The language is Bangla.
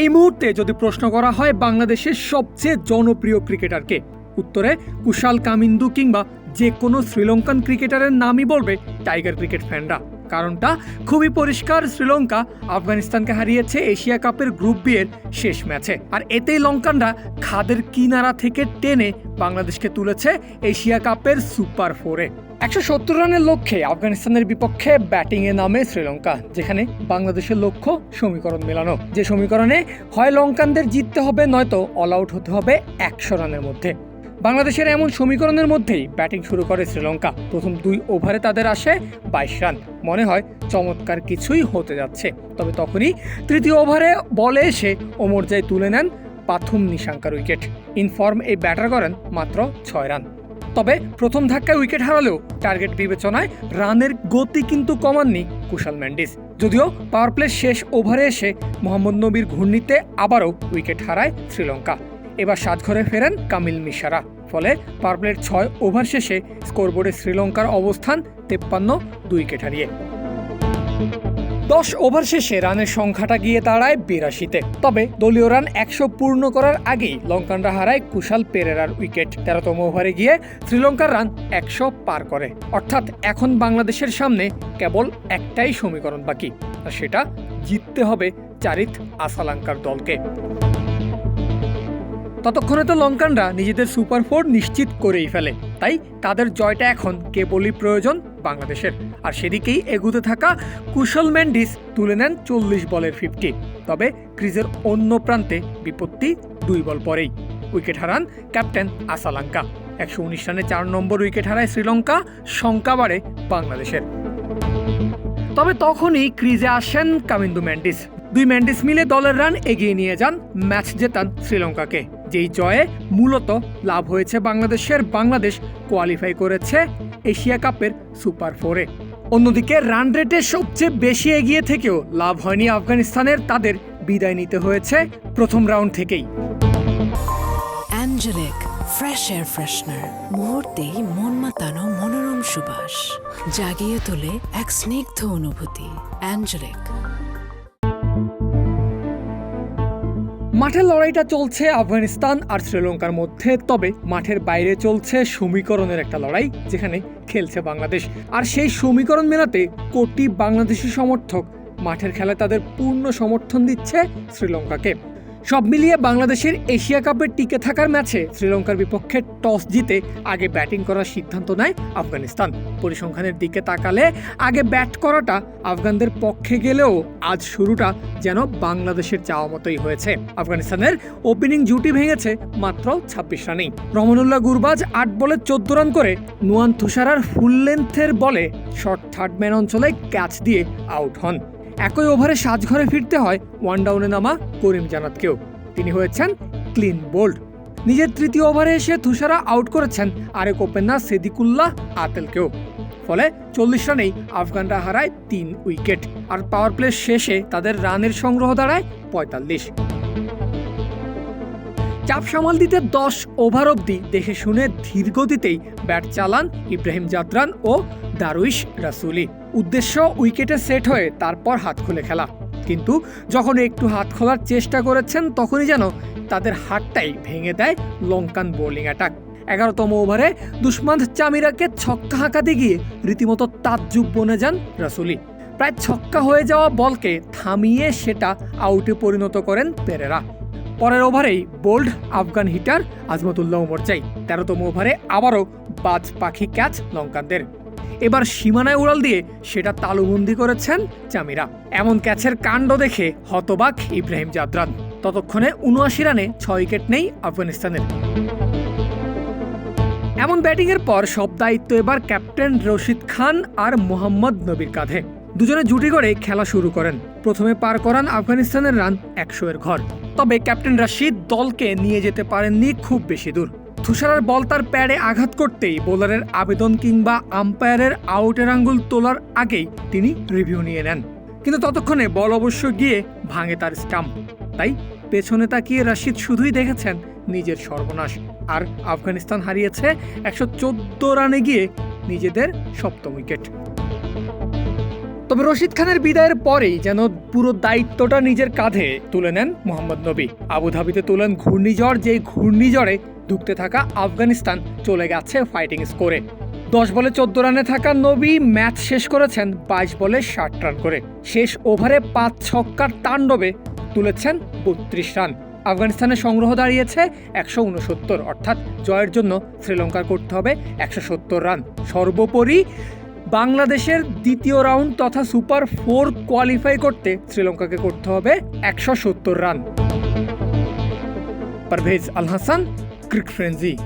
এই মুহূর্তে যদি প্রশ্ন করা হয় বাংলাদেশের সবচেয়ে জনপ্রিয় ক্রিকেটারকে, উত্তরে কুশাল কামিন্দু কিংবা যে কোনো শ্রীলঙ্কান ক্রিকেটারের নামই বলবে টাইগার ক্রিকেট ফ্যানরা। কারণটা খুবই পরিষ্কার, শ্রীলঙ্কা আফগানিস্তানকে হারিয়েছে এশিয়া কাপের গ্রুপ বি এর শেষ ম্যাচে। আর এতেই লঙ্কানরা খাদের কিনারা থেকে টেনে বাংলাদেশকে তুলেছে এশিয়া কাপের সুপার ফোরে। একশো সত্তর রানের লক্ষ্যে আফগানিস্তানের বিপক্ষে ব্যাটিংয়ে নামে শ্রীলঙ্কা, যেখানে বাংলাদেশের লক্ষ্য সমীকরণ মেলানো। যে সমীকরণে হয় লঙ্কানদের জিততে হবে, নয়তো অল আউট হতে হবে একশো রানের মধ্যে। বাংলাদেশের এমন সমীকরণের মধ্যেই ব্যাটিং শুরু করে শ্রীলঙ্কা। প্রথম দুই ওভারে তাদের আসে বাইশ রান। মনে হয় চমৎকার কিছুই হতে যাচ্ছে। তবে তখনই তৃতীয় ওভারে বলে এসে ওমর ওমরজাই তুলে নেন পাথুম নিশাঙ্কার উইকেট। ইনফর্ম এই ব্যাটার করেন মাত্র ছয় রান। তবে প্রথম ধাক্কায় উইকেট হারালেও টার্গেট বিবেচনায় রানের গতি কিন্তু কমাননি কুশাল ম্যান্ডিস। যদিও পাওয়ার প্লে শেষ ওভারে এসে মোহাম্মদ নবীর ঘূর্ণিতে আবারও উইকেট হারায় শ্রীলঙ্কা। এবার সাজঘরে ফেরেন কামিল মিশারা। ফলে পাওয়ার প্লের ছয় ওভার শেষে স্কোরবোর্ডে শ্রীলঙ্কার অবস্থান তেপ্পান্ন দুই উইকেট হারিয়ে। দশ ওভার শেষে রানের সংখ্যাটা গিয়ে দাঁড়ায় বিরাশিতে। তবে দলীয় রান একশো পূর্ণ করার আগেই লঙ্কানরা হারায় কুশাল পেরেরার উইকেট। তেরোতম ওভারে গিয়ে শ্রীলঙ্কার রান একশো পার করে। অর্থাৎ এখন বাংলাদেশের সামনে কেবল একটাই সমীকরণ বাকি, আর সেটা জিততে হবে চারিত আসালাঙ্কার দলকে। ততক্ষণে তো লঙ্কানরা নিজেদের সুপার ফোর নিশ্চিত করেই ফেলে। তাই তাদের জয়টা এখন কেবলই প্রয়োজন বাংলাদেশের। আর সেদিকেই এগুতে থাকা কুশল ম্যান্ডিস তুলে নেন চল্লিশ বলের ফিফটি। তবে ক্রিজের অন্য প্রান্তে বিপত্তি দুই বল পরেই। উইকেট হারান ক্যাপ্টেন আসালাঙ্কা। একশো উনিশ রানে চার নম্বর উইকেট হারায় শ্রীলঙ্কা, শঙ্কা বাড়ে বাংলাদেশের। তবে তখনই ক্রিজে আসেন কামিন্দু ম্যান্ডিস। দুই ম্যান্ডিস মিলে দলের রান এগিয়ে নিয়ে যান ম্যাচ জেতান শ্রীলঙ্কাকে। যেই জয়ে মূলত লাভ হয়েছে বাংলাদেশের বাংলাদেশ কোয়ালিফাই করেছে এশিয়া কাপের সুপার ফোরে অন্যদিকে রান রেটে সবচেয়ে বেশি এগিয়ে থেকেও লাভ হয়নি আফগানিস্তানের, তাদের বিদায় নিতে হয়েছে প্রথম রাউন্ড থেকেই। অ্যাঞ্জেলিক ফ্রেশ এয়ার ফ্রেশনার মুহূর্তেই মন মাতানো মনোরম সুবাস। জাগিয়ে তোলে এক স্নিগ্ধ অনুভূতি। অ্যাঞ্জেলিক মাঠের লড়াইটা চলছে আফগানিস্তান আর শ্রীলঙ্কার মধ্যে, তবে মাঠের বাইরে চলছে সমীকরণের একটা লড়াই, যেখানে খেলছে বাংলাদেশ। আর সেই সমীকরণ মেলাতে কোটি বাংলাদেশি সমর্থক মাঠের খেলায় তাদের পূর্ণ সমর্থন দিচ্ছে শ্রীলঙ্কাকে। সব মিলিয়ে বাংলাদেশের এশিয়া কাপের টিকে থাকার ম্যাচে শ্রীলঙ্কার বিপক্ষে টস জিতে আগে ব্যাটিং করার সিদ্ধান্ত নেয় আফগানিস্তান। পরিসংখ্যানের দিকে তাকালে আগে ব্যাট করাটা আফগানদের পক্ষে গেলেও আজ শুরুটা যেন বাংলাদেশের চাওয়া মতোই হয়েছে। আফগানিস্তানের ওপেনিং জুটি ভেঙেছে মাত্র ছাব্বিশ রানেই। রহমানুল্লাহ গুরবাজ আট বলে চোদ্দ রান করে নুয়ান তুষারার ফুল লেন্থের বলে শর্ট থার্ড ম্যান অঞ্চলে ক্যাচ দিয়ে আউট হন। একই ওভারে সাজঘরে ফিরতে হয় ওয়ান ডাউনে নামা করিম জানাতকেও। তিনি হয়েছেন ক্লিন বোল্ড। নিজের তৃতীয় ওভারে এসে তুষারা আউট করেছেন আরেক ওপেনার সেদিকুল্লাহ আতেলকেও। ফলে চল্লিশ রানেই আফগানরা হারায় তিন উইকেট। আর পাওয়ার প্লে শেষে তাদের রানের সংগ্রহ দাঁড়ায় পঁয়তাল্লিশ। চাপ সামাল দিতে দশ ওভার অবধি দেখে শুনে ধীর গতিতেই ব্যাট চালান ইব্রাহিম জাদরান ও দারুইশ রাসুলি। উদ্দেশ্য উইকেটে সেট হয়ে তারপর হাত খুলে খেলা। কিন্তু যখন একটু হাত খোলার চেষ্টা করেছেন, তখনই যেন তাদের হাতটাই ভেঙে দেয় লঙ্কান বোলিং অ্যাটাক। এগারোতম ওভারে দুষ্মান্ত চামিরাকে ছক্কা হাঁকাতে গিয়ে রীতিমতো তাজ্জুব বনে যান রাসুলি। প্রায় ছক্কা হয়ে যাওয়া বলকে থামিয়ে সেটা আউটে পরিণত করেন পেরেরা। পরের ওভারেই bowled Afghan hitter Azmatullah Omarzai. তেরোতম ওভারে আবারও বাজ পাখি ক্যাচ লঙ্কানদের। এবার সীমানায় উড়াল দিয়ে সেটা তালুবন্দি করেছেন চামিরা এমন ক্যাচের কাণ্ড দেখে হতবাক ইব্রাহিম জাদরান। ততক্ষণে উনআশি রানে ছয় উইকেট নেই আফগানিস্তানের। এমন ব্যাটিংয়ের পর সব দায়িত্ব এবার ক্যাপ্টেন রশিদ খান আর মোহাম্মদ নবীর কাঁধে। দুজনে জুটি করে খেলা শুরু করেন। প্রথমে পার করান আফগানিস্তানের রান একশো এর ঘর। তবে ক্যাপ্টেন রাশিদ দলকে নিয়ে যেতে পারেননি খুব বেশি দূর। তুষারার বল তার প্যাডে আঘাত করতেই বোলারের আবেদন কিংবা আম্পায়ারের আউটের আঙ্গুল তোলার আগেই তিনি রিভিউ নিয়ে নেন। কিন্তু ততক্ষণে বল অবশ্য গিয়ে ভাঙে তার স্টাম্প তাই পেছনে তাকিয়ে রাশিদ শুধুই দেখেছেন নিজের সর্বনাশ। আর আফগানিস্তান হারিয়েছে একশো চোদ্দ রানে গিয়ে নিজেদের সপ্তম উইকেট। তবে রশিদ খানের বিদায়ের পরেই যেন পুরো দায়িত্বটা নিজের কাঁধে তুলে নেন মোহাম্মদ নবী। আবুধাবিতে তোলেন ঘূর্ণিঝড়, যেই ঘূর্ণিঝড়ে ঢুকতে থাকা আফগানিস্তান চলে গেছে ফাইটিং স্কোরে দশ বলে চোদ্দ রানে থাকা নবী ম্যাচ শেষ করেছেন, বাইশ বলে ষাট রান করে। শেষ ওভারে পাঁচ ছক্কার তাণ্ডবে তুলেছেন বত্রিশ রান। আফগানিস্তানের সংগ্রহ দাঁড়িয়েছে একশো উনসত্তর, অর্থাৎ জয়ের জন্য শ্রীলঙ্কার করতে হবে একশো সত্তর রান। সর্বোপরি বাংলাদেশের দ্বিতীয় রাউন্ড তথা সুপার ফোর কোয়ালিফাই করতে শ্রীলঙ্কাকে করতে হবে একশো সত্তর run. Parvez Al Hasan Crick Frenzy.